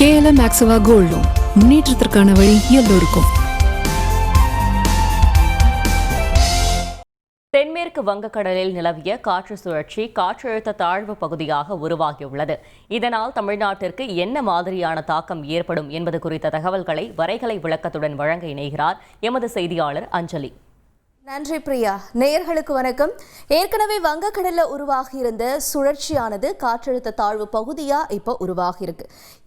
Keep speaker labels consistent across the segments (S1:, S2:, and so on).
S1: KLM மேக்ஸுவா gold முன்னேற்றத்திற்கான வழி எல்லோருக்கும்.
S2: தென்மேற்கு வங்கக்கடலில் நிலவிய காற்று சுழற்சி காற்றழுத்த தாழ்வு பகுதியாக உருவாகியுள்ளது. இதனால் தமிழ்நாட்டிற்கு என்ன மாதிரியான தாக்கம் ஏற்படும் என்பது குறித்த தகவல்களை வரைகலை விளக்கத்துடன் வழங்க இணைகிறார் எமது செய்தியாளர் அஞ்சலி.
S3: நன்றி பிரியா. நேயர்களுக்கு வணக்கம். ஏற்கனவே வங்கக்கடல்ல உருவாகி இருந்த சுழற்சியானது காற்றழுத்த தாழ்வு பகுதியா இப்போ உருவாகி இருக்கு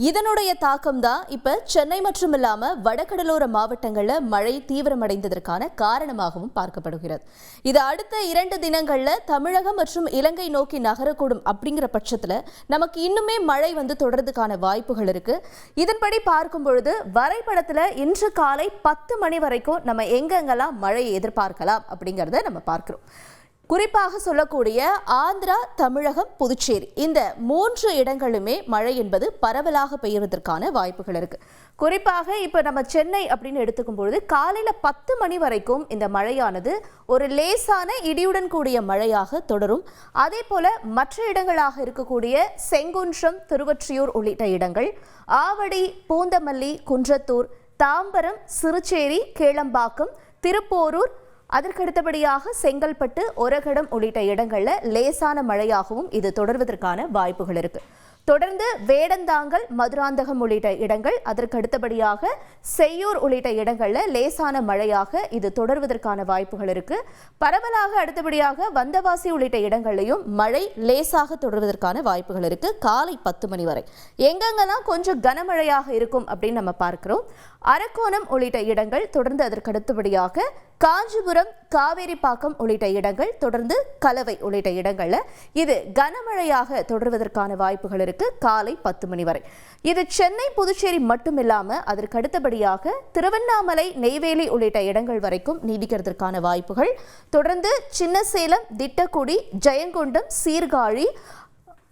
S3: இதனுடைய தாக்கம் தான் இப்ப சென்னை மற்றும் இல்லாம வடகடலோர மாவட்டங்கள்ல மழை தீவிரமடைந்ததற்கான காரணமாகவும் பார்க்கப்படுகிறது. இது அடுத்த இரண்டு தினங்கள்ல தமிழகம் மற்றும் இலங்கை நோக்கி நகரக்கூடும் அப்படிங்கிற பட்சத்துல நமக்கு இன்னுமே மழை வந்து தொடர்றதுக்கான வாய்ப்புகள் இருக்கு. இதன்படி பார்க்கும் பொழுது வரைபடத்துல இன்று காலை பத்து மணி வரைக்கும் நம்ம எங்கெங்கெல்லாம் மழையை எதிர்பார்க்கலாம் அப்படிங்கிறத நம்ம பார்க்கிறோம். குறிப்பாக சொல்லக்கூடிய ஆந்திரா தமிழகம் புதுச்சேரி இந்த மூன்று இடங்களுமே மழை என்பது பரவலாக பெய்வதற்கான வாய்ப்புகள் இருக்கு. குறிப்பாக இப்போ நம்ம சென்னை அப்படின்னு எடுத்துக்கும் பொழுது காலையில் பத்து மணி வரைக்கும் இந்த மழையானது ஒரு லேசான இடியுடன் கூடிய மழையாக தொடரும். அதே போல மற்ற இடங்களாக இருக்கக்கூடிய செங்குன்றம் திருவொற்றியூர் உள்ளிட்ட இடங்கள் ஆவடி பூந்தமல்லி குன்றத்தூர் தாம்பரம் சிறுச்சேரி கேளம்பாக்கம் திருப்போரூர் அதற்கடுத்தபடியாக செங்கல்பட்டு ஒரகடம் உள்ளிட்ட இடங்களில் லேசான மழையாகவும் இது தொடர்வதற்கான வாய்ப்புகள் இருக்கு. தொடர்ந்து வேடந்தாங்கல் மதுராந்தகம் உள்ளிட்ட இடங்கள் அதற்கு அடுத்தபடியாக செய்யூர் உள்ளிட்ட இடங்களில் லேசான மழையாக இது தொடர்வதற்கான வாய்ப்புகள் இருக்கு. பரவலாக அடுத்தபடியாக வந்தவாசி உள்ளிட்ட இடங்கள்லையும் மழை லேசாக தொடர்வதற்கான வாய்ப்புகள் இருக்கு. காலை பத்து மணி வரை. எங்கெங்கெல்லாம் கொஞ்சம் கனமழையாக இருக்கும் அப்படின்னு நம்ம பார்க்கிறோம். அரக்கோணம் உள்ளிட்ட இடங்கள் தொடர்ந்து அதற்கு அடுத்தபடியாக காஞ்சிபுரம் காவேரிப்பாக்கம் உள்ளிட்ட இடங்கள் தொடர்ந்து கலவை உள்ளிட்ட இடங்களில் இது கனமழையாக தொடர்வதற்கான வாய்ப்புகள் இருக்கு காலை பத்து மணி வரை. இது சென்னை புதுச்சேரி மட்டும் அதற்கு அடுத்தபடியாக திருவண்ணாமலை நெய்வேலி உள்ளிட்ட இடங்கள் வரைக்கும் நீடிக்கிறதுக்கான வாய்ப்புகள். தொடர்ந்து சின்னசேலம் திட்டக்குடி ஜெயங்கொண்டம் சீர்காழி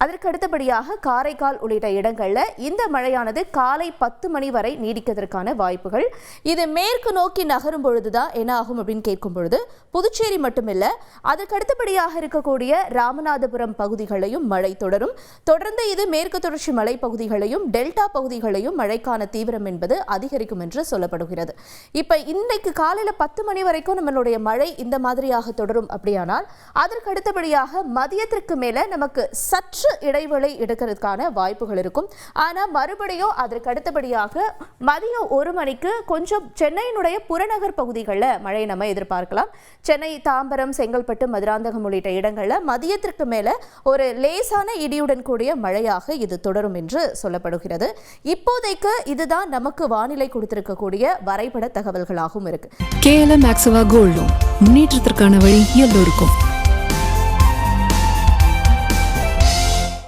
S3: அதற்கு அடுத்தபடியாக காரைக்கால் உள்ளிட்ட இடங்களில் இந்த மழையானது காலை பத்து மணி வரை நீடிக்கிறதுக்கான வாய்ப்புகள். இது மேற்கு நோக்கி நகரும் பொழுதுதான் என்ன ஆகும் அப்படின்னு கேட்கும் பொழுது புதுச்சேரி மட்டுமில்லை அதற்கு அடுத்தபடியாக இருக்கக்கூடிய ராமநாதபுரம் பகுதிகளையும் மழை தொடரும். தொடர்ந்து இது மேற்கு தொடர்ச்சி மலை பகுதிகளையும் டெல்டா பகுதிகளையும் மழைக்கான தீவிரம் என்பது அதிகரிக்கும் என்று சொல்லப்படுகிறது. இப்போ இன்றைக்கு காலையில் பத்து மணி வரைக்கும் நம்மளுடைய மழை இந்த மாதிரியாக தொடரும் அப்படியானால் அதற்கு அடுத்தபடியாக மதியத்திற்கு மேலே நமக்கு சற்று இடைவெளி எடுக்கிறதுக்கான வாய்ப்புகள் இருக்கும். ஆனால் மறுபடியும் அதற்கு அடுத்தபடியாக மதியம் ஒரு மணிக்கு கொஞ்சம் சென்னையினுடைய புறநகர் பகுதிகளில் மழையை நம்ம எதிர்பார்க்கலாம். சென்னை தாம்பரம் செங்கல்பட்டு மதுராந்தகம் உள்ளிட்ட இடங்களில் மதியத்திற்கு மேல ஒரு லேசான இடியுடன் கூடிய மழையாக இது தொடரும் என்று சொல்லப்படுகிறது. இப்போதைக்கு இதுதான் நமக்கு வானிலை கொடுத்திருக்கக்கூடிய வரைபட தகவல்களாகவும் இருக்கு.
S1: கேஎல்எம் மேக்ஸிவா கோல்ட் முன்னேற்றத்திற்கான வழி எல்லோருக்கும்.